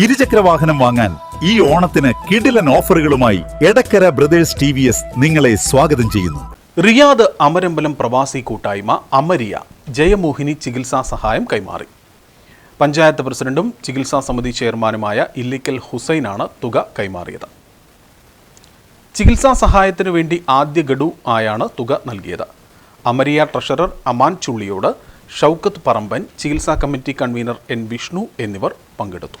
ഇരുചക്ര വാഹനം വാങ്ങാൻ ഈ ഓണത്തിന് കിടിലൻ ഓഫറുകളുമായി Edakkara brothers T V S നിങ്ങളെ സ്വാഗതം ചെയ്യുന്നു. റിയാദ് അമരമ്പലം പ്രവാസി കൂട്ടായ്മ അമരിയ ജയമോഹിനി ചികിത്സാ സഹായം കൈമാറി. പഞ്ചായത്ത് പ്രസിഡന്റും ചികിത്സാ സമിതി ചെയർമാനുമായ ഇല്ലിക്കൽ ഹുസൈനാണ് തുക കൈമാറിയത്. ചികിത്സാ സഹായത്തിനു വേണ്ടി ആദ്യ ഗഡു ആയാണ് തുക നൽകിയത്. അമരിയ ട്രഷറർ അമാൻ ചുള്ളിയോട് ഷൗക്കത്ത് പറമ്പൻ ചികിത്സാ കമ്മിറ്റി കൺവീനർ എൻ വിഷ്ണു എന്നിവർ പങ്കെടുത്തു.